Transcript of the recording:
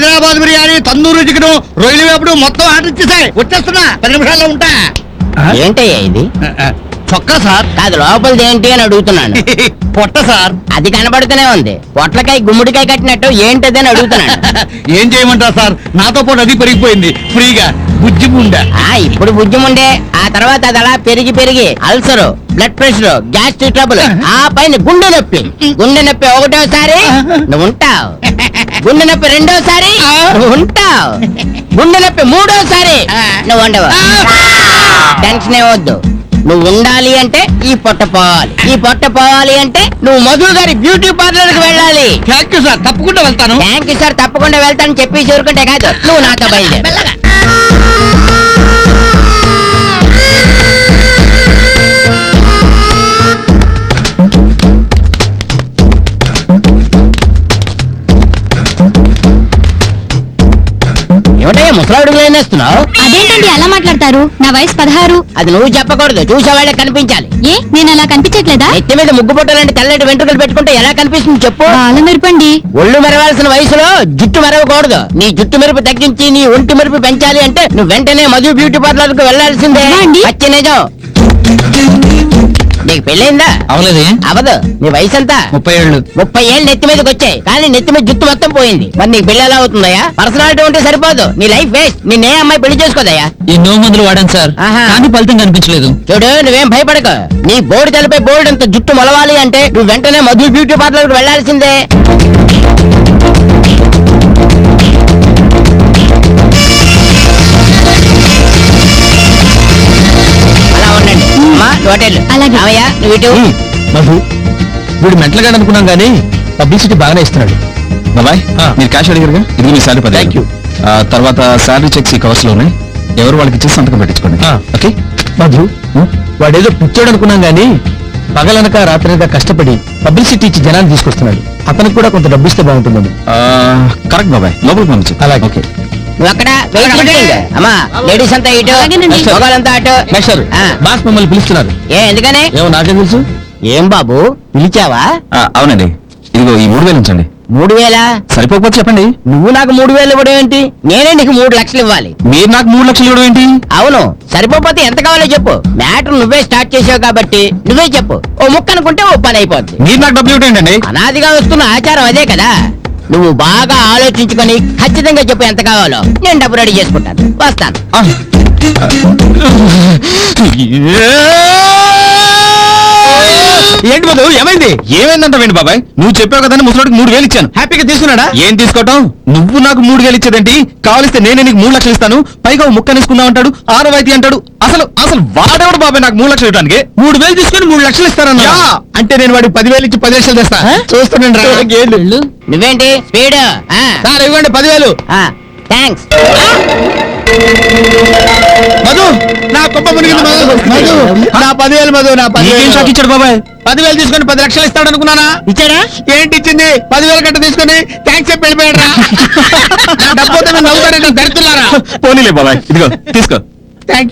Hyderabad biryani tandoori chicken రొయ్యలు వేపుడు మొత్తం ఆర్డర్ ఇచ్చేసాయి. వచ్చేస్తున్నా. పది నిమిషాల్లో ఉంటా. ఏంటయ్యా ఇది? చొక్కా సార్. కాదు లోపలిది ఏంటి అని అడుగుతున్నాను. పొట్ట సార్. అది కనబడుతూనే ఉంది. పొట్లకాయ గుమ్మడికాయ కట్టినట్టు ఏంటది అని అడుగుతున్నాను. ఏం చేయమంటారు సార్? నాతో పాటు అది పెరిగిపోయింది. ఫ్రీగా. బుజ్జి ఉండా ఆ ఇప్పుడు బుజ్జం ఉండే ఆ తర్వాత అది అలా పెరిగి పెరిగి ulcer blood pressure gastric trouble ఆ పైన గుండె నొప్పి. గుండె నొప్పి ఒకటోసారి నువ్వు ఉంటావు. గుండె నొప్పి రెండోసారి ఉంటావు. గుండె నొప్పి మూడోసారి నువ్వు ఉండవు? టెన్షన్ వద్దు. నువ్వు ఉండాలి అంటే ఈ పొట్ట పోవాలి. ఈ పొట్ట పోవాలి అంటే నువ్వు మధు గారి బ్యూటీ పార్లర్కి వెళ్ళాలి. థ్యాంక్ యూ సార్ తప్పకుండా వెళ్తాను. థ్యాంక్ యూ సార్ తప్పకుండా వెళ్తాను చెప్పి చూరుకుంటే కాదు. నువ్వు నాతో బయలుదేరు. ఏమిటయ్యా ముసలాడుగు లేనేస్తున్నావు అదేంటండి అలా మాట్లాడతారు? నా వయసు పదహారు. అది నువ్వు చెప్పకూడదు చూసేవాళ్ళకి కనిపించాలి. ఏ నేను అలా కనిపించట్లేదా? నెత్తి మీద ముగ్గు పొట్టాలంటే తెల్లటి వెంట్రుకలు పెట్టుకుంటే ఎలా కనిపిస్తుంది చెప్పు? బాల మెరుపండి. ఒళ్ళు మెరవాల్సిన వయసులో జుట్టు మెరవకూడదు. నీ జుట్టు మెరుపు తగ్గించి నీ ఒంటి మెరుపు పెంచాలి అంటే నువ్వు వెంటనే మధు బ్యూటీ పార్లర్కు వెళ్ళాల్సిందే? పచ్చి నిజం. నీకు పెళ్ళైందా? అవలేదే. అవదు. నీ వయసు ఎంత? ముప్పై ఏళ్ళు. ముప్పై ఏళ్ళు నెత్తి మీదకి వచ్చాయి. కానీ నెత్తి మీద జుట్టు మొత్తం పోయింది. మరి నీకు పెళ్ళి ఎలా అవుతుందయ్యా? పర్సనాలిటీ ఉంటే సరిపోదు. నీ లైఫ్ వేస్ట్. నిన్నే అమ్మాయి పెళ్ళి చేసుకోదయ్యా? ఎన్నో మందులు వాడాను సార్. కానీ ఫలితం కనిపించలేదు. చూడు నువ్వేం భయపడకు. నీ బోర్డు తలపై బోర్డు అంత జుట్టు మొలవాలి అంటే నువ్వు వెంటనే మధు బ్యూటీ పార్లర్కు అలాగే. మధు వీడు మెంటల్ అనుకున్నాం కానీ పబ్లిసిటీ బాగానే ఇస్తున్నాడు. బాబాయ్ మీరు క్యాష్ అడిగారుగా? ఇది మీ శాలరీ పది Thank you. తర్వాత శాలరీ చెక్స్ ఈ కవర్స్లో ఉన్నాయి. ఎవరు వాళ్ళకి ఇచ్చి సంతకం పెట్టించుకోండి. ఆ. ఓకే? మధు వాడేదో పిచ్చోడు అనుకున్నాం గానీ పగలనక రాత్రనక కష్టపడి పబ్లిసిటీ ఇచ్చి జనాన్ని తీసుకొస్తున్నాడు. అతనికి కూడా కొంత డబ్బు ఇస్తే బాగుంటుందని. కరెక్ట్ బాబాయ్. లోపలికి పంపించు. అలాగే. ఓకే. నువ్వు అక్కడ. అమ్మా లేడీస్ అంతా ఇటు. మగవాళ్ళంతా అటు. ఆ. బాస్ మిమ్మల్ని పిలుస్తున్నారు. ఏ ఎందుకని? ఏమో నాకేం తెలుసు? ఏం బాబు పిలిచావా? ఆ, అవునండి. ఇదిగో ఈ మూడు వేలు ఉంచండి. మూడు వేల? సరిపోకపోతే చెప్పండి. నువ్వు నాకు మూడు వేలు ఇవ్వడం ఏంటి? నేనే నీకు మూడు లక్షలు ఇవ్వాలి. మీరు నాకు మూడు లక్షలు ఇవ్వడం ఏంటి? అవును సరిపోతే ఎంత కావాలో చెప్పు. మ్యాటర్ నువ్వే స్టార్ట్ చేసావు కాబట్టి నువ్వే చెప్పు. ఓ ముక్క అనుకుంటే ఓ పని అయిపోద్ది. మీరు నాకు డబ్బులు ఇవ్వడం ఏంటండి? అనాదిగా వస్తున్న ఆచారం అదే కదా. నువ్వు బాగా ఆలోచించుకొని ఖచ్చితంగా చెప్పు ఎంత కావాలో. నేను డబ్బు రెడీ చేసుకుంటాను. వస్తాను. ఏంటి మధు ఏమైంది? ఏమైందంటావేంటి బాబాయ్? నువ్వు చెప్పావు కదా ముసలోడికి మూడు వేలు ఇచ్చాను. హ్యాపీగా తీసుకున్నాడా? ఏం తీసుకోవటం నువ్వు నాకు మూడు వేలు ఇచ్చేదేంటి? కావలిస్తే నేనే నీకు మూడు లక్షలు ఇస్తాను. పైగా ముక్క తీసుకుందాం అంటాడు. ఆనవాయితీ అంటాడు. అసలు అసలు వాడేవాడు బాబాయ్ నాకు మూడు లక్షలు ఇవ్వడానికి మూడు వేలు తీసుకొని మూడు లక్షలు ఇస్తారన్న యా. అంటే నేను వాడికి పదివేలు ఇచ్చి పది లక్షలు తెస్తా చూస్తుండండి నువ్వేంటి? స్పీడ్. సార్ ఇవ్వండి పదివేలు. థ్యాంక్స్ మధు నా కుప్ప మునిగింది మధు. మధు నా పదివేలు మధు నా నీకేం షాక్ పదివేలు ఇచ్చాడు బాబాయ్? పదివేలు తీసుకొని పది లక్షలు ఇస్తాడు అనుకున్నానా ఇచ్చాడా? ఏంటి ఇచ్చింది? పదివేలు గంట తీసుకొని థ్యాంక్స్ చెప్పి వెళ్ళిపోయాడు డబ్బు నవ్వుతారండి దరిద్రులారా? పోనీలే బాబాయ్ ఇదిగో తీసుకో. Thank you